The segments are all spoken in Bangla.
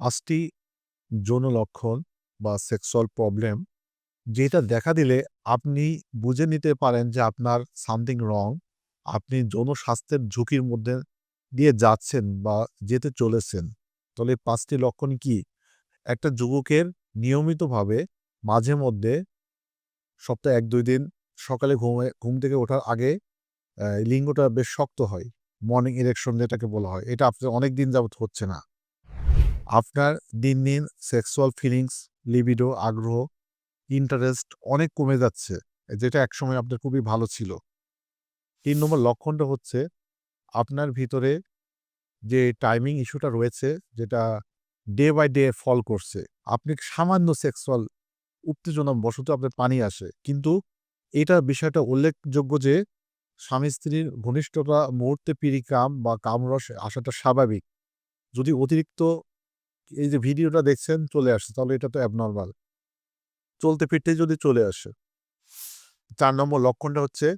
পাঁচটি যৌন লক্ষণ বা সেক্সুয়াল প্রবলেম যেটা দেখা দিলে আপনি বুঝে নিতে পারেন যে আপনার সামথিং রং আপনি যৌন স্বাস্থ্যের ঝুঁকির মধ্যে দিয়ে যাচ্ছেন বা যেতে চলেছেন। তাহলে পাঁচটি লক্ষণ কি? একটা যুবকের নিয়মিতভাবে মাঝে মধ্যে সপ্তাহে এক, দুই দিন সকালে ঘুমে, ঘুম থেকে ওঠার আগে লিঙ্গটা বেশ শক্ত হয়। মর্নিং ইরেকশন যেটাকে বলা হয়। এটা আপনার অনেক দিন যাবত হচ্ছে না। আপনার দিন দিন সেক্সুয়াল ফিলিংস লিবিডো আগ্রহ ইন্টারেস্ট অনেক কমে যাচ্ছে, যেটা একসময় আপনার খুবই ভালো ছিল। তিন নম্বর লক্ষণটা হচ্ছে আপনার ভিতরে যে টাইমিং ইস্যুটা রয়েছে, যেটা ডে বাই ডে ফল করছে, আপনি সামান্য সেক্সুয়াল উত্তেজনা বশত আপনার পানি আসে, কিন্তু এটা বিষয়টা উল্লেখযোগ্য যে স্বামী স্ত্রীর ঘনিষ্ঠতা, মুহূর্তে পিড়ি কাম বা কামরস আসাটা স্বাভাবিক। যদি অতিরিক্ত এই যে ভিডিওটা দেখছেন চলে আসে, তাহলে এটা তো অ্যাবনর্মাল চলতে ফিরতে যদি চলে আসে, চার নম্বর লক্ষণটা হচ্ছে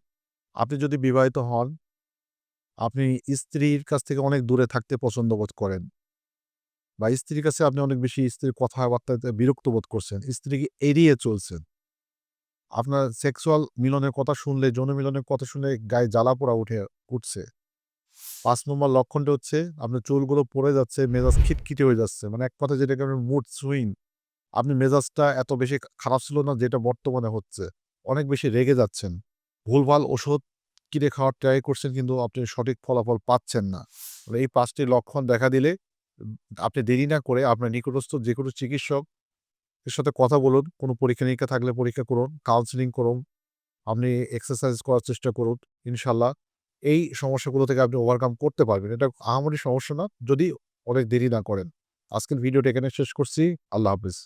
আপনি যদি বিবাহিত হন, আপনি স্ত্রীর কাছ থেকে অনেক দূরে থাকতে পছন্দ বোধ করেন বা স্ত্রীর কাছে আপনি অনেক বেশি স্ত্রীর কথাবার্তাতে বিরক্ত বোধ করছেন স্ত্রীকে এড়িয়ে চলছেন? আপনার সেক্সুয়াল মিলনের কথা শুনলে, যৌন মিলনের কথা শুনলে গায়ে জ্বালা পোড়া উঠে, উঠছে। পাঁচ নম্বর লক্ষণটা হচ্ছে আপনার চুলগুলো পড়ে যাচ্ছে, মেজাজ খিটখিটে হয়ে যাচ্ছে। মানে এক কথা যেটাকে আমরা মুড সুইং আপনি মেজাজটা এত বেশি খারাপ ছিল না যেটা বর্তমানে হচ্ছে। অনেক বেশি রেগে যাচ্ছেন। ভুলভাল ওষুধ কিনে খাওয়ার ট্রাই করছেন কিন্তু আপনি সঠিক ফলাফল পাচ্ছেন না। মানে এই পাঁচটি লক্ষণ দেখা দিলে আপনি দেরি না করে আপনার নিকটস্থ যে কোনো চিকিৎসক এর সাথে কথা বলুন, কোনো পরীক্ষা নিরীক্ষা থাকলে পরীক্ষা করুন কাউন্সিলিং করুন, আপনি এক্সারসাইজ করার চেষ্টা করুন, ইনশাল্লাহ এই সমস্যাগুলো থেকে আপনি ওভারকাম করতে পারবেন। এটা আহামরি সমস্যা না। যদি অনেক দেরি না করেন। আজকের ভিডিওটা এখানে শেষ করছি। আল্লাহ হাফিজ।